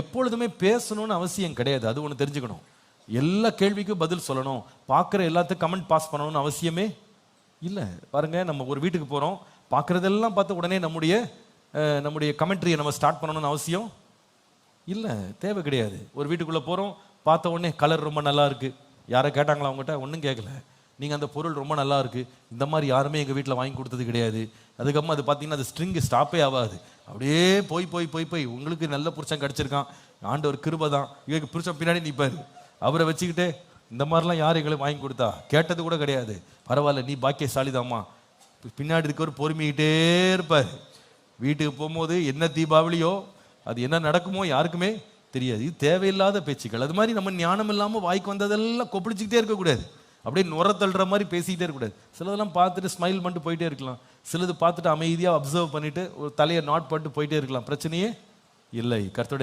எப்பொழுதுமே பேசணும்னு அவசியம் கிடையாது. அது ஒன்று தெரிஞ்சுக்கணும். எல்லா கேள்விக்கும் பதில் சொல்லணும். பார்க்குற எல்லாத்துக்கும் கமெண்ட் பாஸ் பண்ணணும்னு அவசியமே இல்லை. பாருங்கள் நம்ம ஒரு வீட்டுக்கு போகிறோம் பார்க்குறதெல்லாம் பார்த்து உடனே நம்முடைய நம்முடைய கமெண்ட்ரியை நம்ம ஸ்டார்ட் பண்ணணும்னு அவசியம் இல்லை. தேவை கிடையாது. ஒரு வீட்டுக்குள்ளே போகிறோம் பார்த்த உடனே கலர் ரொம்ப நல்லா இருக்குது யாரை கேட்டாங்களா அவங்ககிட்ட? ஒன்றும் கேட்கல நீங்கள் அந்த பொருள் ரொம்ப நல்லா இருக்குது இந்த மாதிரி யாருமே எங்கள் வீட்டில் வாங்கி கொடுத்தது கிடையாது. அதுக்கப்புறமா அது பார்த்தீங்கன்னா அது ஸ்ட்ரிங்கு ஸ்டாப்பே ஆகாது. அப்படியே போய் போய் போய் போய். உங்களுக்கு நல்ல புருஷன் கிடச்சிருக்கான். ஆண்டவர் கிருபை தான். இவருக்கு புருஷன் பின்னாடி நிற்பார். அவரை வச்சுக்கிட்டு இந்த மாதிரிலாம் யார் எங்களுக்கு வாங்கி கொடுத்தா? கேட்டது கூட கிடையாது. பரவாயில்ல நீ பாக்கியசாலிதாம்மா. பின்னாடி இருக்கவர் பொறுமிக்கிட்டே இருப்பார். வீட்டுக்கு போகும்போது என்ன தீபாவளியோ அது என்ன நடக்குமோ யாருக்குமே தெரியாது. இது தேவையில்லாத பேச்சுக்கள். அது மாதிரி நம்ம ஞானம் இல்லாமல் வாய்க்கு வந்ததெல்லாம் கொப்பிடிச்சிக்கிட்டே இருக்கக்கூடாது. அப்படியே நுர தள்ளுற மாதிரி பேசிக்கிட்டே இருக்கக்கூடாது. சிலதெல்லாம் பார்த்துட்டு ஸ்மைல் பண்ணிட்டு போயிட்டே இருக்கலாம். சிலது பார்த்துட்டு அமைதியாக அப்சர்வ் பண்ணிட்டு ஒரு தலையை நாட் பண்ணிட்டு போயிட்டே இருக்கலாம். பிரச்சனையே இல்லை. கருத்துடைய